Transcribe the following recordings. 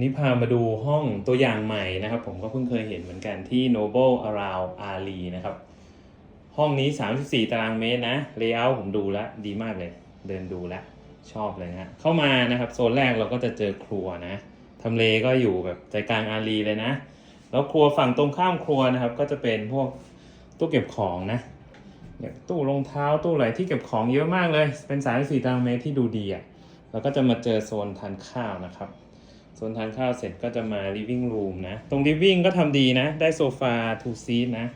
นี่พามาดูห้องตัวอย่างใหม่นะครับ ผมก็เพิ่งเคยเห็นเหมือนกันที่ Noble Around Ali นะครับ ห้องนี้ 34 ตารางเมตรนะเลเยอร์ผมดูแล้วดีมากเลย เดินดูแล้วชอบเลยนะเข้ามานะครับโซนแรกเราก็จะเจอครัวนะทำเลก็อยู่แบบใจกลางอารีเลยนะ แล้วครัวฝั่งตรงข้ามครัวนะครับ ก็จะเป็นพวกตู้เก็บของนะเนี่ยตู้รองเท้าตู้อะไรที่เก็บของเยอะมากเลย เป็น34ตารางเมตรที่ดูดีอะ่ะแล้วก็จะมาเจอโซนทานข้าวนะครับ โซนทานข้าวเสร็จก็จะมา living room นะ ตรง living ก็ทำดีนะ ได้โซฟา two seat นะ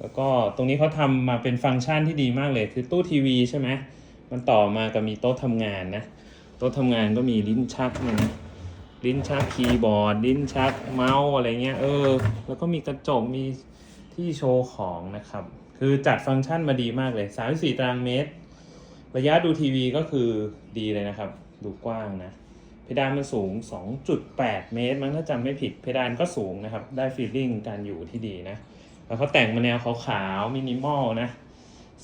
แล้วก็ตรงนี้เขาทำมาเป็นฟังก์ชันที่ดีมากเลย คือตู้ทีวีใช่ไหม มันต่อมากับมีโต๊ะทำงานนะ โต๊ะทำงานก็มีลิ้นชักเนี่ยนะลิ้นชักคีย์บอร์ด ลิ้นชักเมาส์อะไรเงี้ย เออ แล้วก็มีกระจก มีที่โชว์ของนะครับ คือจัดฟังก์ชันมาดีมากเลย 34 ตารางเมตร ระยะดูทีวีก็คือดีเลยนะครับ ดูกว้างนะ เพดานมันสูง 2.8 เมตร มั้งถ้าจำไม่ผิด เพดานก็สูงนะครับ ได้ฟีลลิ่งการอยู่ที่ดีนะ แล้วเขาแต่งมาแนวขาวๆมินิมอลนะ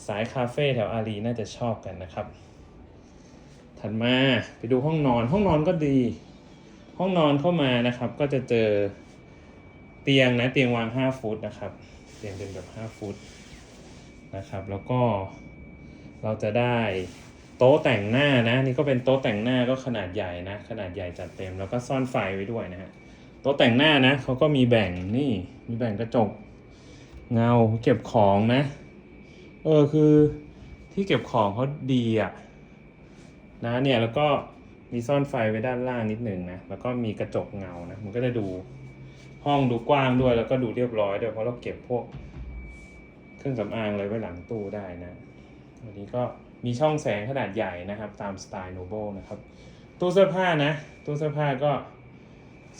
สายคาเฟ่แถวอารีน่าจะชอบกันนะครับ ถัดมาไปดูห้องนอน ห้องนอนก็ดี ห้องนอนเข้ามานะครับ ก็จะเจอเตียงนะ เตียงวาง 5 ฟุตนะครับ เตียงเป็นแบบ 5 ฟุตนะครับ แล้วก็เราจะได้ โต๊ะแต่งหน้านะ นี่ก็เป็นโต๊ะแต่งหน้าก็ขนาดใหญ่นะ ขนาดใหญ่จัดเต็มแล้วก็ซ่อนไฟไว้ด้วยนะฮะโต๊ะแต่งหน้านะเขาก็มีแบ่งนี่มีแบ่งกระจก เงาเก็บของนะ เออคือที่เก็บของเขาดีอะนะเนี่ยแล้วก็มีซ่อนไฟไว้ด้านล่างนิดหนึ่งนะแล้วก็มีกระจกเงานะมันก็จะดูห้องดูกว้างด้วยแล้วก็ดูเรียบร้อยด้วยเพราะเราเก็บพวกเครื่องสำอางอะไรไว้หลังตู้ได้นะอันนี้ก็ มีช่องแสงขนาดใหญ่นะครับ ตามสไตล์โนโบนะครับ ตู้เสื้อผ้านะ ตู้เสื้อผ้าก็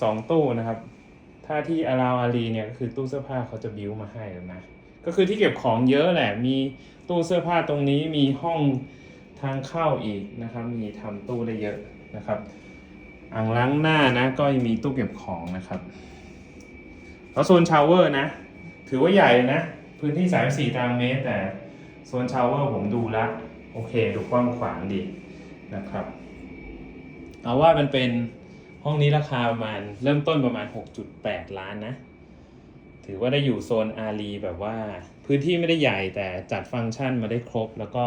สองตู้นะครับ ถ้าที่อาราอารีเนี่ยก็คือตู้เสื้อผ้าเขาจะบิวมาให้แล้วนะ ก็คือที่เก็บของเยอะแหละ มีตู้เสื้อผ้าตรงนี้มีห้องทางเข้าอีกนะครับ มีทำตู้ได้เยอะนะครับ อ่างล้างหน้านะก็ยังมีตู้เก็บของนะครับ แล้วโซนชาวเวอร์นะ ถือว่าใหญ่นะ พื้นที่ 34ตารางเมตรแต่โซนชาวเวอร์ผมดูแล้ว โอเค ดูกว้างขวางดีนะครับ เอาว่ามันเป็นห้องนี้ราคาประมาณเริ่มต้นประมาณ 6.8 ล้านนะ ถือว่าได้อยู่โซนอารีแบบว่า พื้นที่ไม่ได้ใหญ่แต่จัดฟังก์ชันมาได้ครบ แล้วก็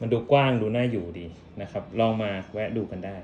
มันดูกว้างดูน่าอยู่ดีนะครับ ลองมาแวะดูกันได้